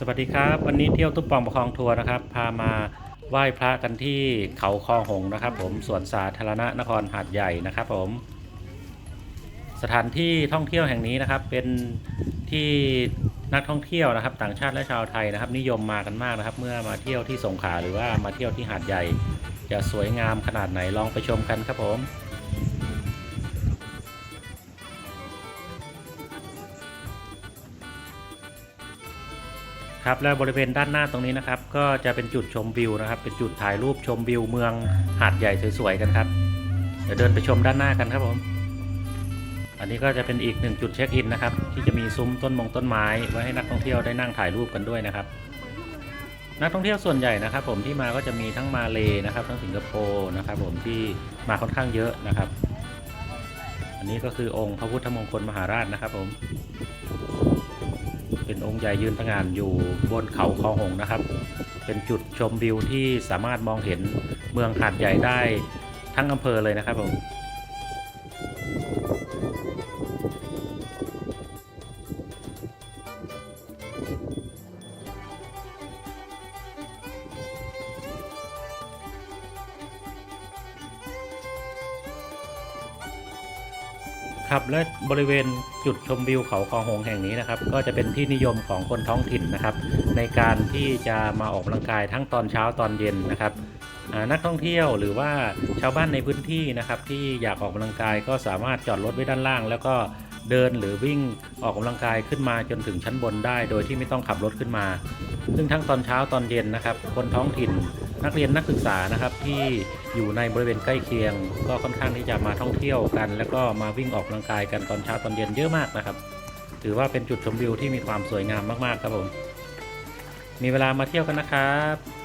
สวัสดีครับ วันนี้เที่ยวตุ๊บปองประคองทัวร์นะครับ พามาไหว้พระกันที่เขาคอหงนะครับ ผมสวนสาธารณะนครหาดใหญ่นะครับผม สถานที่ท่องเที่ยวแห่งนี้นะครับ เป็นที่นักท่องเที่ยวนะครับ ต่างชาติและชาวไทยนะครับ นิยมมากันมากนะครับ เมื่อมาเที่ยวที่สงขลาหรือว่ามาเที่ยวที่หาดใหญ่ จะสวยงามขนาดไหนลองไปชมกันครับผม ครับและบริเวณด้านหน้าตรงนี้นะครับ ก็จะเป็นจุดชมวิวนะครับ เป็นจุดถ่ายรูปชมวิวเมืองหาดใหญ่สวยๆกันครับเดี๋ยวเดินไปชมด้านหน้ากันครับผม อันนี้ก็จะเป็นอีกหนึ่งจุดเช็คอินนะครับ ที่จะมีซุ้มต้นมงต้นไม้ ไว้ให้นักท่องเที่ยวได้นั่งถ่ายรูปกันด้วยนะครับ นักท่องเที่ยวส่วนใหญ่นะครับ ผมที่มาก็จะมีทั้งมาเลนะครับ ทั้งสิงคโปร์นะครับ ผมที่มาค่อนข้างเยอะนะครับ อันนี้ก็คือองค์พระพุทธมงคลมหาราชนะครับ ผม เป็นองค์ใหญ่ยืนประงานอยู่บนเขาคอหงนะครับ เป็นจุดชมวิวที่สามารถมองเห็นเมืองหาดใหญ่ได้ทั้งอำเภอเลยนะครับผม ครับและบริเวณจุดชมวิวเขาคองหงแห่งนี้นะครับ ก็จะเป็นที่นิยมของคนท้องถิ่นนะครับ ในการที่จะมาออกกำลังกายทั้งตอนเช้าตอนเย็นนะครับนักท่องเที่ยวหรือว่าชาวบ้านในพื้นที่นะครับ ที่อยากออกกำลังกายก็สามารถจอดรถไว้ด้านล่าง แล้วก็เดินหรือวิ่งออกกำลังกายขึ้นมาจนถึงชั้นบนได้ โดยที่ไม่ต้องขับรถขึ้นมา ซึ่งทั้งตอนเช้าตอนเย็นนะครับ คนท้องถิ่นนักเรียนนักศึกษานะครับที่อยู่ในบริเวณใกล้เคียง ก็ค่อนข้างที่จะมาท่องเที่ยวกัน แล้วก็มาวิ่งออกกำลังกายกันตอนเช้าตอนเย็นเยอะมากนะครับ ถือว่าเป็นจุดชมวิวที่มีความสวยงามมากๆครับผมมีเวลามาเที่ยวกันนะครับ